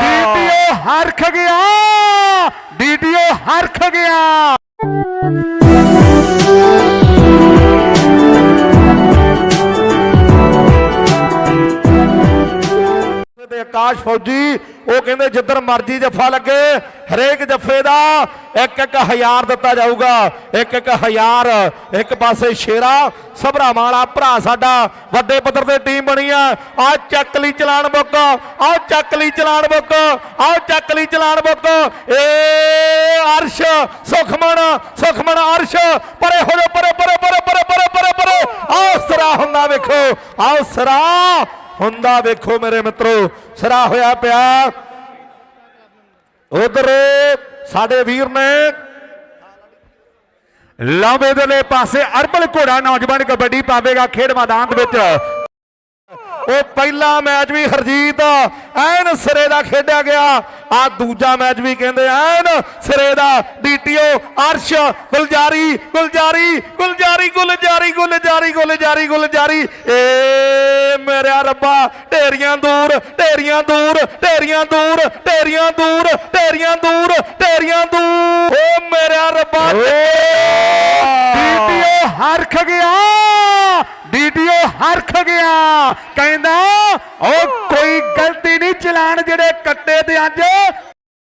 DTO ਹਰਖ ਗਿਆ! DTO ਹਰਖ ਗਿਆ! ਤੇ ਆਕਾਸ਼ ਫੌਜੀ, ਉਹ ਕਹਿੰਦੇ ਜਿੱਧਰ ਮਰਜ਼ੀ ਜੱਫਾ ਲੱਗੇ, ਹਰੇਕ ਜੱਫੇ ਦਾ ਇੱਕ ਇੱਕ ਹਜ਼ਾਰ ਦਿੱਤਾ ਜਾਊਗਾ ਇੱਕ ਇੱਕ ਹਜ਼ਾਰ, ਇੱਕ ਪਾਸੇ ਸ਼ੇਰਾ, ਸਭਰਾ ਵਾਲਾ ਭਰਾ ਸਾਡਾ, ਵੱਡੇ ਪੱਧਰ ਤੇ ਟੀਮ ਬਣੀ ਆ। ਆ ਚੱਕ ਲਈ ਚਲਾਨ ਬੁੱਕ ਆ ਚੱਕ ਲਈ ਚਲਾਨ ਬੁੱਕ ਆ ਚੱਕ ਲਈ ਚਲਾਨ ਬੁੱਕ। ਏ ਅਰਸ਼ ਸੁਖਮਣ ਸੁਖਮਣ ਅਰਸ਼, ਪਰੇ ਹੋ ਜਾ ਪਰੇ ਪਰੇ ਪਰੇ ਪਰੇ ਪਰੇ ਪਰੇ ਪਰੇ। ਆ ਸਰਾ ਹੁੰਦਾ ਵੇਖੋ ਆ ਸਰਾ ਹੁੰਦਾ ਵੇਖੋ ਮੇਰੇ ਮਿੱਤਰੋ, ਸਿਰਾ ਹੋਇਆ ਪਿਆ। ਉਧਰ ਸਾਡੇ ਵੀਰ ਨੇ ਲਾਵੇ ਦੇ ਪਾਸੇ ਅਰਬਲ ਘੋੜਾ ਨੌਜਵਾਨ ਕਬੱਡੀ ਪਾਵੇਗਾ ਖੇਡ ਮੈਦਾਨ ਦੇ ਵਿੱਚ। ਉਹ ਪਹਿਲਾ ਮੈਚ ਵੀ ਹਰਜੀਤ ਐਨ ਸਿਰੇ ਦਾ ਖੇਡਿਆ ਗਿਆ। ਆ ਦੂਜਾ ਮੈਚ ਵੀ ਕਹਿੰਦੇ ਐਨ ਸਿਰੇ ਦਾ ਡੀਟੀਓ ਅਰਸ਼ ਗੁਲਜਾਰੀ ਗੁਲਜਾਰੀ ਗੁਲਜਾਰੀ ਗੁਲਜਾਰੀ ਗੁਲਜਾਰੀ ਗੁਲਜਾਰੀ ਗੁਲਜਾਰੀ। ਏ ਮੇਰਿਆ ਰੱਬਾ ਢੇਰੀਆਂ ਦੂਰ ਢੇਰੀਆਂ ਦੂਰ ਢੇਰੀਆਂ ਦੂਰ ਢੇਰੀਆਂ ਦੂਰ ਢੇਰੀਆਂ ਦੂਰ ਢੇਰੀਆਂ ਦੂਰ। ਓ ਮੇਰਿਆ ਰੱਬਾ ਡੀਟੀਓ ਹਰਖ ਗਿਆ ਡੀਟੀਓ ਹਰਖ ਗਿਆ। ਕਹਿੰਦਾ ਉਹ ਕੋਈ ਗਲਤੀ ਨਹੀਂ ਚਲਾਨ ਜਿਹੜੇ ਕੱਟੇ ਤੇ ਅੱਜ